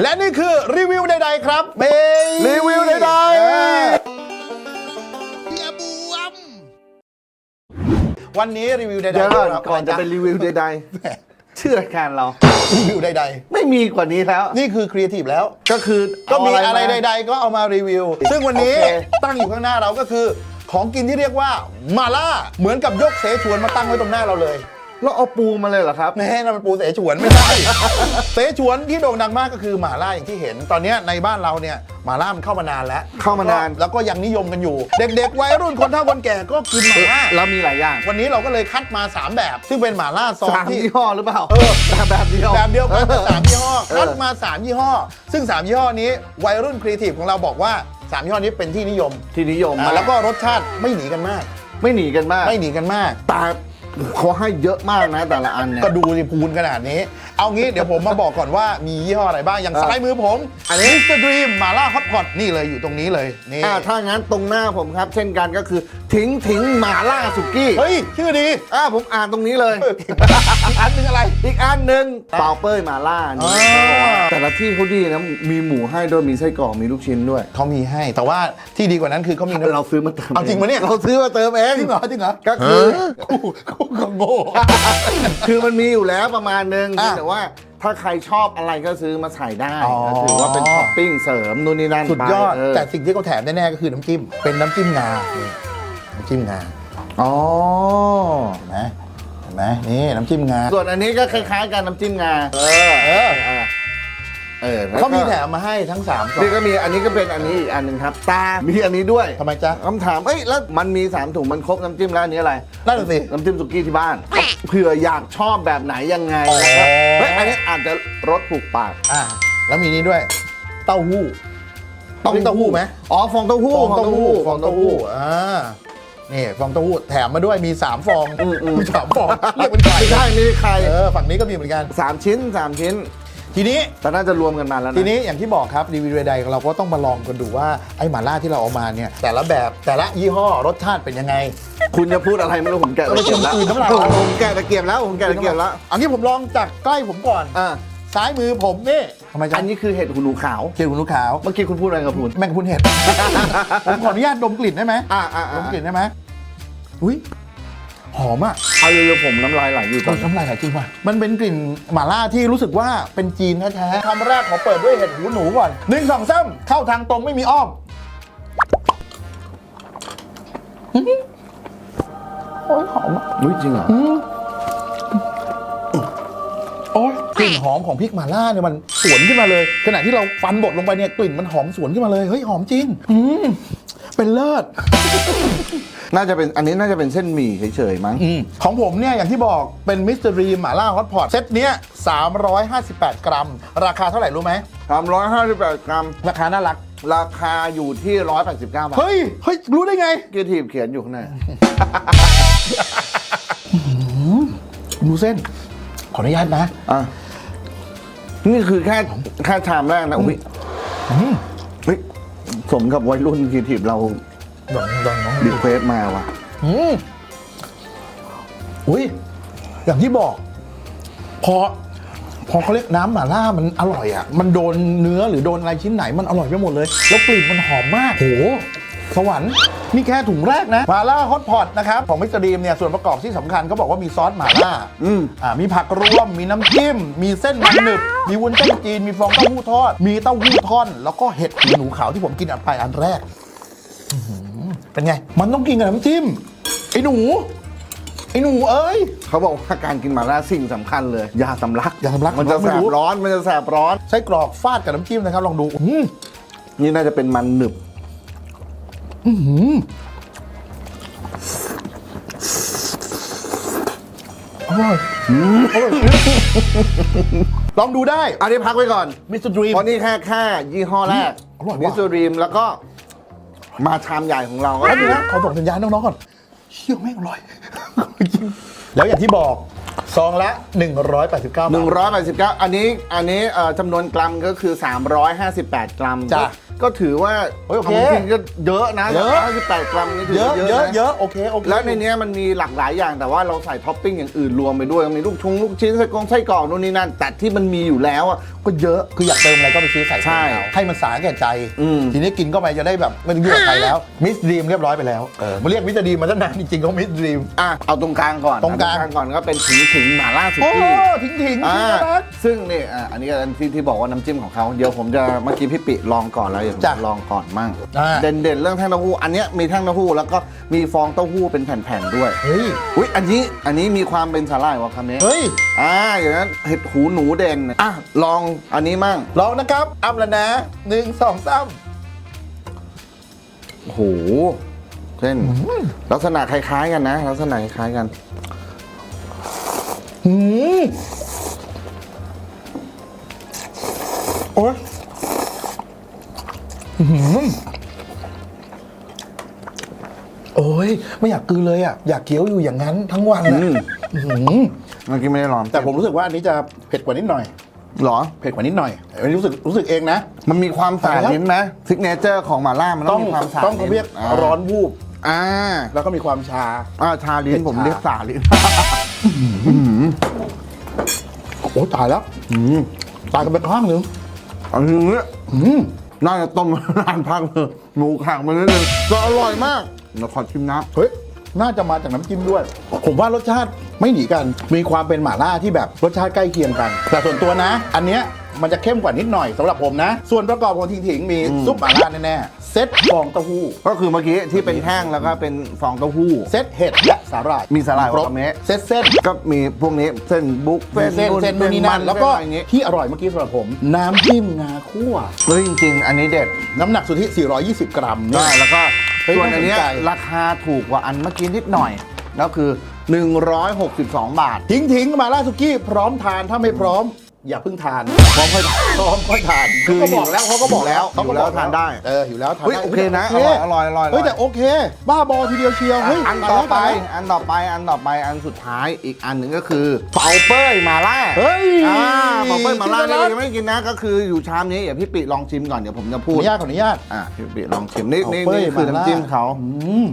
และนี่คือรีวิวใดๆครับเบยรีวิวใดเออๆเฮียบวมวันนี้รีวิวใดๆเดี๋ยวก่อนครับก่อนจะเป็นรีวิวใดๆชื่อรายการเรารีวิวใดไม่มีกว่านี้แล้วๆนี่คือครีเอทีฟแล้ว ก็คือก็มีเาอะไรมาใด ๆ ก็เอามารีวิว ซึ่งวันนี้โอเคตั้งอยู่ข้างหน้าเราก็คือ ของกินที่เรียกว่ามาล่าเหมือนกับยกเสฉวนมาตั้งไว้ตรงหน้าเราเลย แล้วเอาปูมาเลยเหรอครับแน่นั่นมันปูเสฉวนไม่ใช่ เสฉวนที่โด่งดังมากก็คือหม่าล่าอย่างที่เห็น ตอนเนี้ยในบ้านเราเนี่ยหม่าล่ามันเข้ามานานแล้วเข้ามานาน แล้วก็ยังนิยมกันอยู่ เด็กๆวัยรุ่นคนเฒ่าคนแก่ก็กินหม่าล่าแล้วมีหลายอย่าง วันนี้เราก็เลยคัดมา 3 แบบ ซึ่งเป็นหม่าล่าซองสามที่ยี่ห้อหรือเปล่าเออแบบแบบเดียวแบบเดียวกันแต่สามยี่ห้อเออคัดมา 3 ยี่ห้อ ซึ่ง 3 ยี่ห้อนี้วัยรุ่นครีเอทีฟของเราบอกว่า3ยี่ห้อนี้เป็นที่นิยมที่นิยมอ่ามาแล้วก็รสชาติไม่หนีกันมาก ไม่หนีกันมาก ไม่หนีกันมากแต่ เขาให้เยอะมากนะแต่ละอันเนี่ย ก็ดูสิพูนขนาดนี้ เอางี้เดี๋ยวผมมาบอกก่อนว่ามียี่ห้ออะไรบ้าง อย่างเออซ้ายมือผม อันนี้มิสเตอร์ดรีมมาล่าฮอตพอตนี่เลยอยู่ตรงนี้เลย นี่ อ่าถ้างั้นตรงหน้าผมครับ เช่นกันก็คือทิ้งทิ้งหมาล่าสุกี้เฮ้ย ชื่อดี อ่าผมอ่านตรงนี้เลย อีกอันหนึงอะไร อีกอันหนึ่งเปาเป้ยหมาล่านี่อ๋อแต่ละที่เขาดีนะมีหมูให้ด้วยมีไส้กรอกมีลูกชิ้นด้วย เขามีให้ แต่ว่าที่ดีกว่านั้นคือเขามีน้ำ เราซื้อมาเติมเอาจริงปะเนี่ย เราซื้อมาเติมเองจริงเหรอจริงเหรอก็คือคู่คู่กับโง่ คือมันมีอยู่แล้วประมาณนึงอะแต่ว่าถ้าใครชอบอะไรก็ซื้อมาใส่ได้อ๋อ ก็ถือว่าเป็นท็อปปิ้งเสริมนู่นนี่นั่นสุดยอด ไปเแต่สิ่งที่เขาแถมแน่ๆก็คือน้ำจิ้ม เป็นน้ำจิ้มงานี่น้ำจิ้มงาอ๋อ เห็นไหมเห็นไหมนี่น้ำจิ้มงาส่วนอันนี้ก็คล้ายๆกันน้ำจิ้มงา เออเออ เออแล้วก็ เขามีแถมมาให้ทั้ง3ามกล่อนี่งก็มีอันนี้ก็เป็นอันนี้อีกอันหนึ่งครับ ตา มีอันนี้ด้วยทำไมจ๊ะ คำถาม เอ้ย แล้วมันมีสามถุง มันครบน้ำจิ้มแล้วอันนี้อะไรนั่นนะสิน้ำจิ้มสุกี้ที่บ้าน เผื่ออยากชอบแบบไหนยังไงอ๋อนะครับ เฮ้ย อันนี้อาจจะรสถูกปากอะแล้วมีนี่ด้วย เต้าหู้ต้องเรียกเต้าหู้ไหมอ๋อฟองเต้าหู้ฟองเต้าหู้ ฟองเต้าหู้อ่านี่ฟองเต้าหู้แถมมาด้วยมี3ฟองอืมอืม มีสามฟองเรียกเป็นไข่ไม่ใช่ไม่ใช่ใครเออฝั่งนี้ก็มีเหมือนกัน สามชิ้นสามชิ้น ทีนี้ แต่น่าจะรวมกันมาแล้วนะ ทีนี้อย่างที่บอกครับรีวิวใดๆเราก็ต้องมาลองกันดูว่าไอ้หม่าล่าที่เราเอามาเนี่ยแต่ละแบบแต่ละยี่ห้อรสชาติเป็นยังไงคุณจะพูดอะไรไม่รู้ผมแกะตะเกียบแล้วเออน้ำลายผมแกะตะเกียบแล้วผมแกะตะเกียบแล้วอันนี้ผมลองจากใกล้ผมก่อนอ่าซ้ายมือผมนี่ทำไมจ๊ะอันนี้คือเห็ดหูหนูขาวเกลือคุณลูกขาวเมื่อกี้คุณพูดอะไรกับคุณแมงกะพรุนเห็ดผมขออนุญาตดมกลิ่นได้ไหมอ่าอ่าดมกลิ่นได้ไหมอุ้ย หอมอะเอาเยอะๆผมน้ำลายไหลอยู่ตต้อนนนี้น้ำลายไหลจริงว่ะ มันเป็นกลิ่นหม่าล่าที่รู้สึกว่าเป็นจีนแท้ๆคำแรกขอเปิดด้วยเห็ดหูหนูก่อนหนึ่งสองสามเข้าทางตรงไม่มีอ้อมโอ้ยหอมอะอุ้ยจริงเหรอ โอ้ยกลิ่นหอมของพริกหม่าล่าเนี่ยมันสวนขึ้นมาเลย ขณะที่เราฟันบดลงไปเนี่ยกลิ่นมันหอมสวนขึ้นมาเลย เฮ้ยหอมจริง อืมเป็นเลิศ น่าจะเป็นอันนี้น่าจะเป็นเส้นหมี่เฉยๆมั้งอมของผมเนี่ย อย่างที่บอกเป็นมิสเตอรีหม่าล่าฮอตพอตเซตเนี้ย358 กรัม ราคาเท่าไหร่รู้ไหมสามร้อยห้าสิบแปดกรัม ราคาน่ารัก ราคาอยู่ที่ร้อยแปดสิบเก้าบาทเฮ้ย เฮ้ย รู้ได้ไง กีทีบเขียนอยู่ข้างใน ดูเส้น ขออนุญาตนะ อะ นี่คือแค่แค่ชามแรกนะอุ้ยอืมเฮ้ยสมกับวัยรุ่นกีทีบเรา ดองดองน้องดีเควสมาว่ะอืมอุ้ยอย่างที่บอก พอ พอเขาเรียกน้ำหม่าล่ามันอร่อยอะ มันโดนเนื้อหรือโดนอะไรชิ้นไหนมันอร่อยไปหมดเลย แล้วกลิ่นมันหอมมาก โห สวรรค์นี่แค่ถุงแรกนะหม่าล่าฮอตพอตนะครับ ของมิสเตอร์ดีมเนี่ย ส่วนประกอบที่สำคัญเขาบอกว่ามีซอสหม่าล่า อืม อ่ามีผักรวม มีน้ำจิ้ม มีเส้นมันหนึบ มีวุ้นเส้นจีน มีฟองเต้าหู้ทอด มีเต้าหู้ทอดแล้วก็เห็ดหูหนูขาวที่ผมกินอันไปอันแรก อื้อหือ เป็นไง มันต้องกินกับน้ำจิ้มไอ้หนูไอ้หนูเอ้ย เขาบอกว่าการกินหม่าล่าสิ่งสำคัญเลยยาสำลักยาสำลักมันจะไม่แสรู้บร้อนมันจะแสบร้อน ไส้กรอกฟาดกับน้ำจิ้มนะครับ ลองดูอื้อนี่น่าจะเป็นมันหนึบอร่อยอร่อยลองดูได้อันนี้พักไว้ก่อน มิสเตอร์ดรีม เพราะนี่แค่แค่ยี่ห้อแรกอร่อยว่ะ มิสซูรีมแล้วก็ มาชามใหญ่ของเราแล้วดูนะขอส่งสัญญาณน้องๆก่อนเชี่ยแม่งอร่อยจริงแล้วอย่างที่บอก ซองละ 189 บาท 189 อันนี้อันนี้เอ่อจำนวนกรัมก็คือ 358 กรัมจ้ะก็ก็ถือว่าเฮ้ยโอเคทำจริงก็เยอะนะเยอะ 358กรัมนี่ถืเยอะว่าเยอะนเยอะโอเคโอเค แล้วในเนี้ยมันมีหลากหลายอย่างแต่ว่าเราใส่ท็อปปิ้งอย่างอื่นรวมไปด้วยมีลูกชงลูกชิ้นไส้กรองไส้กรอกนู่นนี่นั่นแต่ที่มันมีอยู่แล้วอะก็เยอะ คืออยากเติมอะไรก็ไปซื้อใส่ใช่เอาให้มันสาแก่ใจ อืม ทีนี้กินเข้าไปจะได้แบบไม่ต้องยุ่งกับใครแล้ว มิสดีมเรียบร้อยไปแล้วเออมาเรียกมิสดีมมาตั้งนานจริงๆเขามิสดีม อะเอาตรงกลางก่อนตรงกลาง เอก่อนก็เป็นถึงถึงหม่าล่าสุโอ้กี้ทิ้งทิ้งอ่าที่รัก ซึ่งนี่อะอันนี้อันที่ที่บอกว่าน้ำจิ้มของเขาเดี๋ยวผมจะเมื่อกี้พี่ปิลองก่อนแล้วเดี๋ยวผมจ้ะจะลองก่อนมั่งอ่าเด่นๆเรื่องแท่งเต้าหู้อันเนี้ยมีแท่งเต้าหู้แล้วก็มีฟองเต้าหู้เป็นแผ่นๆด้วยเฮ้ย อุ้ยอันนี้อันนี้มีความเป็นสาหร่ายวาคาเมะเฮ้ย อ่าอย่างนั้นเห็ดหูหนูเด่นอะลองอันนี้มั่งลองนะครับอ้ำแล้วนะหนึ่งสองสาม โอ้โหเส้นลักษณะคล้ายๆกันนะ ลักษณะคล้ายๆกันหืม โอ้ยหืมโอ้ย ไม่อยากกลืนเลยอะ อยากเคี้ยวอยู่อย่างนั้นทั้งวันอะอืม อื้อหือเมื่อกี้ไม่ได้ลองแต่ผมรู้สึกว่าอันนี้จะเผ็ดกว่านิดหน่อยเหรอ เผ็ดกว่านิดหน่อยอันนี้รู้สึกรู้สึกเองนะ มันมีความสาดลิ้นไหมซิกเนเจอร์ของหม่าล่ามันต้ต้อองงมีความสาดต้องเขาเรียกลิ้นร้อนวูบ อ่าแล้วก็มีความชา อ่าชาลิ้นเผ็ดผมชาเรียกสาลิ้น โอ้ตายแล้วอืมตายกันไปข้างหนึ่งอันนี้อืมน่าจะต้มนานพักเลยหมูขังไปนิดนึงก็อร่อยมากเดี๋ยวขอชิมน้เฮ้ยน่าจะมาจากน้ำจิ้มด้วย ผมว่ารสชาติไม่หนีกัน มีความเป็นหม่าล่าที่แบบรสชาติใกล้เคียงกัน แต่ส่วนตัวนะ อันเนี้ยมันจะเข้มกว่านิดหน่อยสำหรับผมนะ ส่วนประกอบของทิงถิงๆมีซุปหม่าล่าแน่ๆ เซตฟองเต้าหู้ำก็คือเมื่อกี้ที่เป็นแท่งแล้วก็เป็นฟองเต้าหู้ เซตเห็ดและสาหร่าย มีสาหร่ายครบวากาเมะเซตเส้นก็มีพวกนี้เส้นบุ๊กเส้นเส้นเส้นนู่นนี่นั่นแล้วก็เส้อะไรอย่างงี้ที่อร่อยเมื่อกี้สำหรับผม น้ำจิ้มงาคั่วเฮ้ยจริง ๆ อันนี้เด็ดน้ำหนักสุทธิ 420 กรัมเนี่ได้ยแล้วก็เฮ้ยส่วนอันเนี้ยน่าสนใจราคาถูกกว่าอันเมื่อกี้นิดหน่อยแล้วคือ 162 บาท ทิ้งทิ้งๆมาล่าสุกี้พร้อมทานถ้าไม่พร้อม อย่าเพิ่งทานพร้อมค่อยพร้อมค่อยทานคือเขาก็บอกแล้วเขาก็บอกแล้วหิวแล้วทานได้เออหิวแล้วทานเฮ้ยได้โอเคนะโอร่อยอร่อยอร่อยเฮ้ยแต่โอเค บ้าบอทีเดียวเชียวเฮ้ยอันต่อไปตายแล้วอันต่อไปอันต่อไปอันสุดท้ายอีกอันหนึ่งก็คือเปาเป้ยมาล่าเฮ้ยอ่าเปาเป้ยมาล่าเนี่ยที่เรายังไม่กินนะก็คืออยู่ชามนี้เดี๋ยวพี่ปิลองชิมก่อนเดี๋ยวผมจะขพูอดอนุญาตขออนุญาตอะพี่ปิลองชิมนี่นี่เปาเป้ยนี่คือมาล่าน้ำจิ้มเขาอืม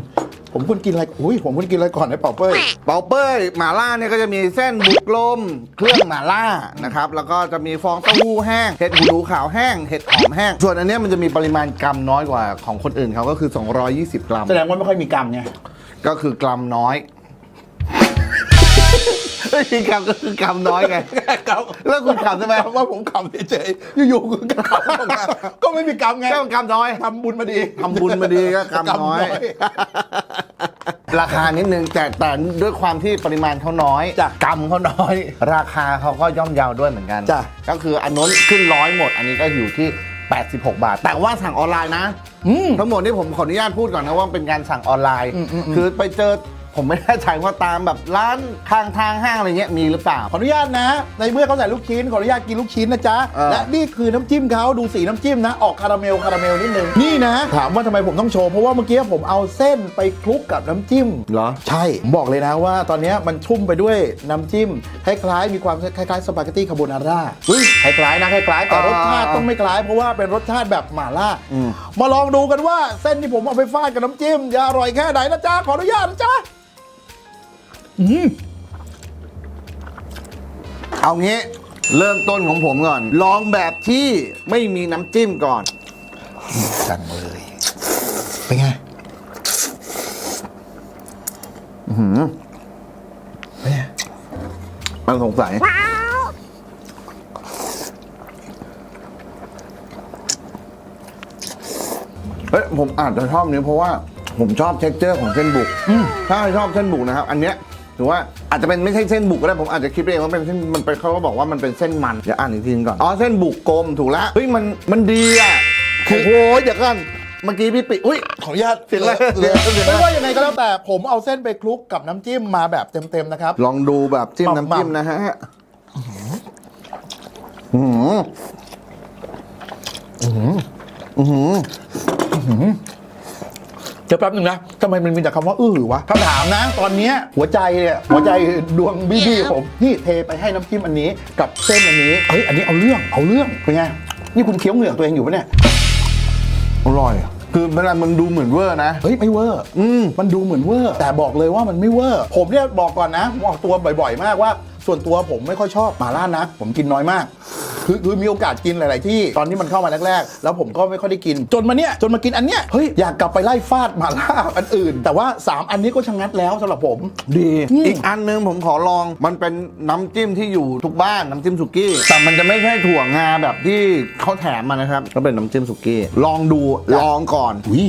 ผมควรกินอะไรอุ้ยผมควรกินอะไรก่อนนะเป่าเป้ยเปาเป้ยหมาล่าเนี่ยก็จะมีเส้นบุกลม เครื่องหมาล่านะครับแล้วก็จะมีฟองเต้าหู้แห้งเห็ดหูหนูขาวแห้งเห็ดหอมแห้งส่วนอันเนี้ยมันจะมีปริมาณกรัมน้อยกว่าของคนอื่นเขาก็คือ 220 กรัม แสดงว่าไม่ค่อยมีกรรมไง ก็คือกรัมน้อย ไม่มีกรัมก็คือกรัมน้อยไง กรรมแล้วคุณขำใช่ไหมว่าผมขำเฉยๆอยู่ๆคุณกขำออกมาก็ไม่มีกรรมไงก็กรัมน้อยทำบุญมาดี ทำบุญมาดีก็กรัมน้อย ราคานิดนึงแต่แต่ด้วยความที่ปริมาณเขาน้อยจ้ะกรัมเขาน้อย ราคาเขาก็ย่อมเยาวด้วยเหมือนกันจ้ะ ก็คืออันนู้นขึ้นร้อยหมด อันนี้ก็อยู่ที่ 86 บาท แต่ว่าสั่งออนไลน์นะ อืม ทั้งหมดนี่ผมขออนุญาตพูดก่อนนะว่าเป็นการสั่งออนไลน์ อืมอืมอืมคือไปเจอ ผมไม่แน่ใจว่าตามแบบร้านข้างทางห้างอะไรเงี้ยมีหรือเปล่า ขออนุญาตนะ ในเมื่อเขาใส่ลูกชิ้นขออนุญาตกินลูกชิ้นนะจ๊ะ เออ และนี่คือน้ำจิ้มเขาดูสีน้ำจิ้มนะ ออกคาราเมลคาราเมลนิดนึง นี่นะ ถามว่าทำไมผมต้องโชว์ เพราะว่าเมื่อกี้ผมเอาเส้นไปคลุกกับน้ำจิ้ม เหรอ ใช่ผมบอกเลยนะว่าตอนนี้มันชุ่มไปด้วยน้ำจิ้ม คล้ายๆ มีความคล้ายๆสปาเกตตี้คาโบนาร่าคล้ายๆนะคล้ายๆแต่อ่ารสชาติต้องไม่คล้ายเพราะว่าเป็นรสชาติแบบหม่าล่าอืมมาลองดูกันว่าเส้นที่ผมเอาไปฟาดกับน้ำจิ้มจะอร่อยแค่ไหนนะจ๊ะขออนุญาตนะจ๊ะ อืมเอางี้เริ่มต้นของผมก่อน ลองแบบที่ไม่มีน้ำจิ้มก่อน สั่งเลยเป็นไงอื้อหือเป็นไงมันสงสัย เฮ้ยผมอาจจะชอบนี้เพราะว่า ผมชอบเท็กเจอร์ของเส้นบุก ถ้าชอบเส้นบุกนะครับ อันเนี้ย ถือว่าอาจจะเป็นไม่ใช่เส้นบุกก็ได้ผมอาจจะคิดเองว่าเป็นเส้นมันเป็นเขาก็บอกว่ามันเป็นเส้นมันเดี๋ยวอ่านอีกทีนึงก่อนอ๋อเส้นบุกกลมถูกแล้วเฮ้ยมันมันดีอะคือโอ้ยเดี๋ยวกันเมื่อกี้พี่ปิอุ้ย ขออนุญาตเสียงอะไรเสียงเสียงอะไร ไม่ว่ายังไงก็แล้วแต่ผมเอาเส้นไปคลุกกับน้ำจิ้มมาแบบเต็มๆนะครับ ลองดูแบบจิ้มหม่ำน้ำจิ้มนะฮะอืมอืมอืม ดี๋ยวแป๊บหนึงนะทำไมมันมีแต่คำว่าอื้อหือวะคำถามนะ ตอนเนี้ยหัวใจเนี่ยหัวใจดวงบี้บี้ผมนี่เทไปให้น้ำจิ้มอันนี้กับเส้นอันนี้เฮ้ยอันนี้เอาเรื่องเอาเรื่องเป็นไงนี่คุณเคี้ยวเหงือกตัวเองอยู่ปะเนี่ยอร่อยคือเวลามันดูเหมือนเวอร์นะ เฮ้ย ไม่เวอร์ อืมมันดูเหมือนเวอร์ แต่บอกเลยว่ามันไม่เวอร์ ผมเนี่ยบอกก่อนนะผมออกตัวบ่อยๆ มากว่า ส่วนตัวผมไม่ค่อยชอบหมาล่านัก ผมกินน้อยมากคือคือมีโอกาสกินหลาย ๆ ที่ตอนที่มันเข้ามาแรก ๆ แล้วผมก็ไม่ค่อยได้กิน จนมาเนี่ยจนมากินอันเนี้ยเฮ้ยอยากกลับไปไล่ฟาดหมาล่าอันอื่น แต่ว่า 3 อันนี้ก็ชะงัดแล้วสำหรับผม ดีอืมอีกอันนึงผมขอลองมันเป็นน้ำจิ้มที่อยู่ทุกบ้านน้ำจิ้มสุกี้แต่มันจะไม่ใช่ถั่วงาแบบที่เขาแถมมานะครับก็เป็นน้ำจิ้มสุกี้ลองดูลองก่อน อุ้ย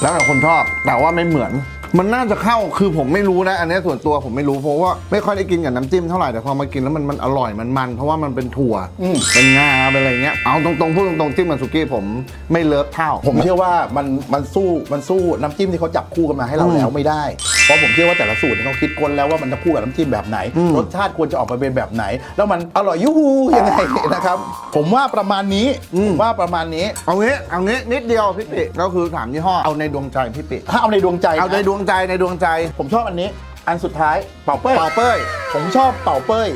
แล้วแต่คนชอบแต่ว่าไม่เหมือน มันน่าจะเข้าคือผมไม่รู้นะ อันนี้ส่วนตัวผมไม่รู้เพราะว่าไม่ค่อยได้กินกับน้ำจิ้มเท่าไหร่แต่พอมากินแล้วมันมันอร่อยมันมันเพราะว่ามันเป็นถั่วอืมเป็นงาเป็นอะไรเงี้ยเอาตรงๆพูดตรงๆจิ้มกับสุกี้ผมไม่เลิฟเท่า ผมเชื่อว่ามันมันสู้มันสู้น้ำจิ้มที่เขาจับคู่กันมาให้เราแล้วไม่ได้เพราะผมเชื่อว่าแต่ละสูตรเนี่ยเขาคิดกลแล้วว่ามันจะคู่กับน้ำจิ้มแบบไหน อืม รสชาติควรจะออกมาเป็นแบบไหน แล้วมันอร่อยยูฮูยังไงนะครับ ผมว่าประมาณนี้ผมว่าประมาณนี้ เอางี้เอางี้นิดเดียวพี่ปิก็คือถามยี่ห้อเอาในดวงใจพี่ปิถ้าเอาในดวงใจเอาในนะดวงใจในดวงใจผมชอบอันนี้ อันสุดท้ายเป่าเป้ย เป่าเป้ย ผมชอบเป่าเป้ย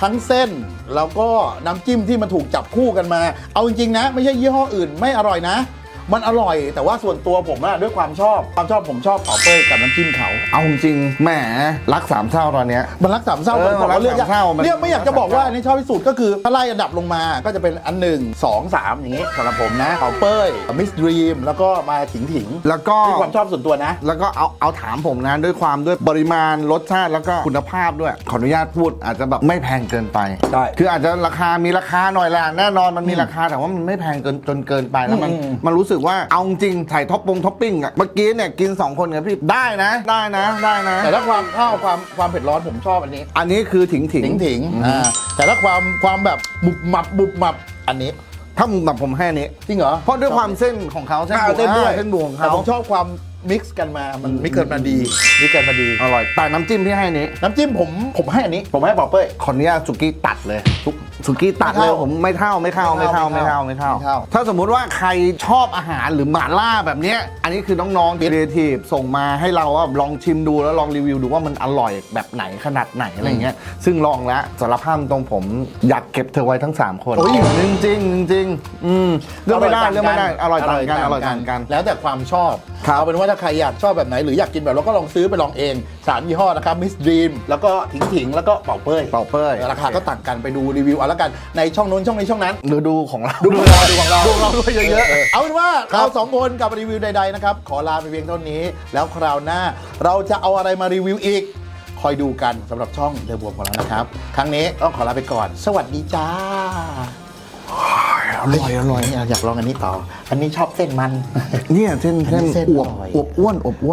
ทั้งเส้น แล้วก็น้ำจิ้มที่มันถูกจับคู่กันมา เอาจริงๆนะ ไม่ใช่ยี่ห้ออื่นไม่อร่อยนะ มันอร่อย แต่ว่าส่วนตัวผมอะด้วยความชอบความชอบผมชอบเป่าเป้ยกับน้ำจิ้มเขา เอาจริงๆแหมรักสามเศร้าตอนเนี้ย มันรักสามเศร้าเออผมบอกว่าเลือกมันรักสามเศร้ามันเนี่ยไม่อยากจะบอกว่ามันรักสามเศร้าอันนี้ชอบที่สุดก็คือถ้าไล่อันดับลงมาก็จะเป็นอันหนึ่งสองสามอย่างงี้สำหรับผมนะเป่าเป้ยมิสดรีมแล้วก็มาถิงถิงแล้วก็ด้วยความชอบส่วนตัวนะ แล้วก็เอาเอาถามผมนะด้วยความด้วยปริมาณรสชาติแล้วก็คุณภาพด้วย ขออนุญาตพูดอาจจะแบบไม่แพงเกินไปได้คืออาจจะราคามีราคาหน่อยแหละแน่นอนมันมีราคาแต่ว่ามันไม่แพงเกินจนเกินไปแล้วมันอืมมันรู้สึกว่าเอาจริงใส่ท็อปปงท็อปปิ้งอะเมื่อกี้เนี่ยกิน 2 คนกับพี่ได้นะ ได้นะได้นะ แต่ถ้าความข้าวความความเผ็ดร้อนผมชอบอันนี้อันนี้คือถิงถิงถิงถิงอ่าแต่ถ้าความความแบบบุบหมับบุบหมับอันนี้ถ้ามึงแบบผมให้อันนี้ จริงเหรอเพราะด้วยความเส้นของเขาเส้นอ่าบวกเส้นด้วยอ่าเส้นบวกของแต่เขา ผมชอบความ มิกซ์กันมามันมิกซ์กันมาดีมิกซ์กันมาดี อร่อยแต่น้ำจิ้มที่ให้อันนี้ น้ำจิ้มผมผมให้อันนี้ ผมให้เป่าเป้ย ขออนุญาตสุกี้ตัดเลยสุสุกี้ตัดเลยไม่เข้าผมไม่เท่าไม่เข้าไม่เข้าไม่ไม่เข้าเข้าไม่เข้าไม่เข้าถ้าสมมุติว่าใครชอบอาหารหรือหม่าล่าแบบเนี้ยอันนี้คือน้องๆครีเอทีฟส่งมาให้เราว่าลองชิมดูแล้วลองรีวิวดูว่ามันอร่อยแบบไหนขนาดไหนอะไรเงี้ยซึ่งลองแล้วสารภาพตรงผมอยากเก็บเธอไว้ทั้ง 3 คนโอ้ย จริงจริงๆจริงๆอืมเรื่องไม่ได้เรื่องไม่ได้อร่อยต่างกันอร่อยต่างกัน แล้วแต่ความชอบครับ เอาเป็นว่าถ้าใครอยากชอบแบบไหนหรืออยากกินแบบเราก็ลองซื้อไปลองเองสามยี่ห้อนะครับมิสด e มแล้วก็ถิงถิงแล้วก็เป่าเป้ยเป่าเป้ยราคาก็ต่างกันไปดูรีวิวเอาละกันในช่องนู้นช่องนี้ช่องนั้นดูดูของเราดูของเราดูของเราดูของเราด้วยเยอะเอาเป็นว่าครับเราสองคนกับรีวิวใดๆนะครับขอลาไปเพียงเท่านี้ แล้วคราวหน้าเราจะเอาอะไรมารีวิวอีกคอยดูกันสำหรับช่องเดอะบวมของเรานะครับ ครั้งนี้ต้องขอลาไปก่อน สวัสดีจ้า อร่อยอร่อย อยากลองอันนี้ต่อ อันนี้ชอบเส้นมัน เนี่ยเส้นเส้นอันนี้เส้นอวบอร่อย อวบอ้วนอวบอ้วน